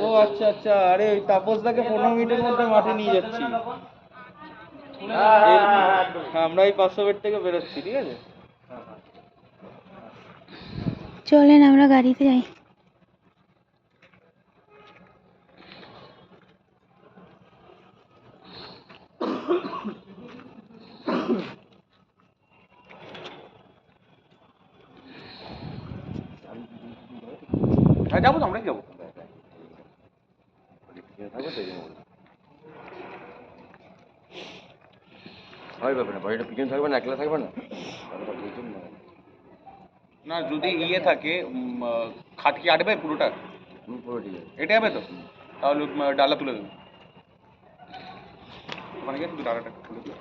ও আচ্ছা আচ্ছা। আরে ওই তাপসদাকে পনেরো মিনিটের মধ্যে মাঠে নিয়ে যাচ্ছি। আমরা এই পাঁচশো বেড থেকে বেরোচ্ছি ঠিক আছে? চলেন আমরা গাড়িতে যাই। হ্যাঁ যাব তো আমরাই যাব। হয় ব্যাপার না বাড়িটা পিছনে থাকবে না একলা থাকবে না। না যদি ইয়ে থাকে খাট কি আটবে পুরোটা? পুরো ঠিক আছে। এটা হবে তো? তাহলে ডালা তুলে দেবে। ওখানে গিয়ে ডালাটা তুলে দেবে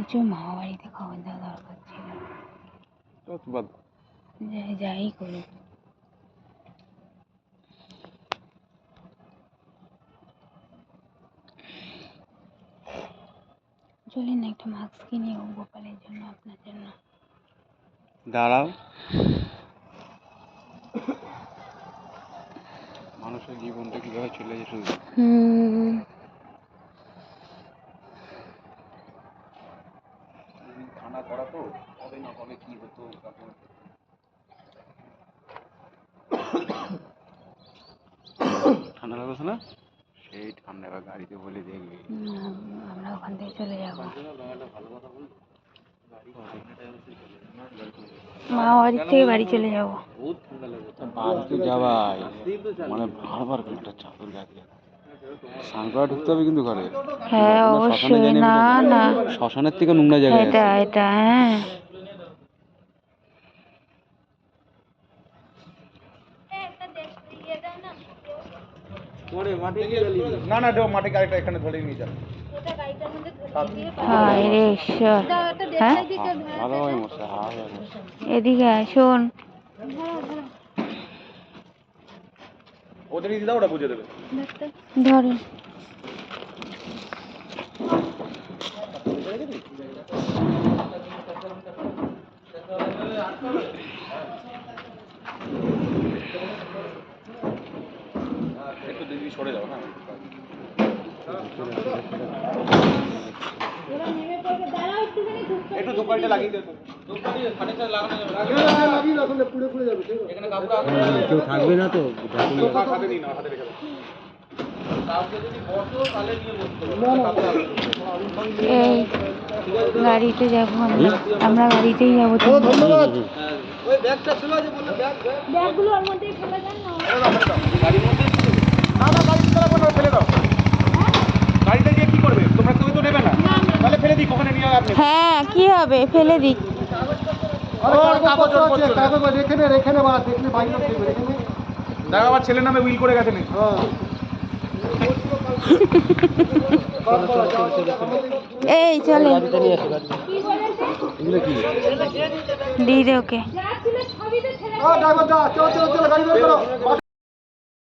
দিবচ মামা বাড়িতে খাবার দেওয়া দরকার ছিল। যাই যাই করুক চলেন না একটা মাস্ক কিনে ও গোপালের জন্য আপনার জন্য। দাঁড়াও। মানুষের জীবনটা কীভাবে চলে যেতে হুম। ঠান্ডা করা তো কবে না কবে কি হতো তারপর ঠান্ডা লাগছে না? সেই ঠান্ডা এবার গাড়িতে বলে দেখবে আমরা ওখান থেকে চলে যাব। মা বাড়ির থেকে বাড়ি চলে যাব। বাড়িতে যাবাই মানে বারবার একটা চাদর করা ঢুকতে হবে কিন্তু ঘরে। হ্যাঁ অবশ্যই। না না। শ্মশানের থেকে নোংরা জায়গায় এটা এটা হ্যাঁ। না না দেও মাঠে গাড়িটা এখানে ধরে নিয়ে হায় হ্যাঁ এদিকে শোন। ওদের দিয়ে দাও ওরা বুঝে দেবে। ধরেন একটু দিদি সরে যাও হ্যাঁ একটু দোকানটা লাগিয়ে দেবো কেউ থাকবে না তো হাতে দিই না হাতে রেখে দাও এই গাড়িতে যাব আমরা। আমরা গাড়িতেই যাব তো। গাড়ির মধ্যে না। না গাড়ি ফেলে না ফেলে দাও। গাড়িটা গিয়ে কি করবে? তোমরা কেউ তো নেবে না। তাহলে ফেলে দিই ওখানে নিয়ে আপনি হ্যাঁ কি হবে? ফেলে দিক দেখো আমার ছেলের নামে উইল করে গেছে নাকি? এই চলে দিয়ে দে ওকে।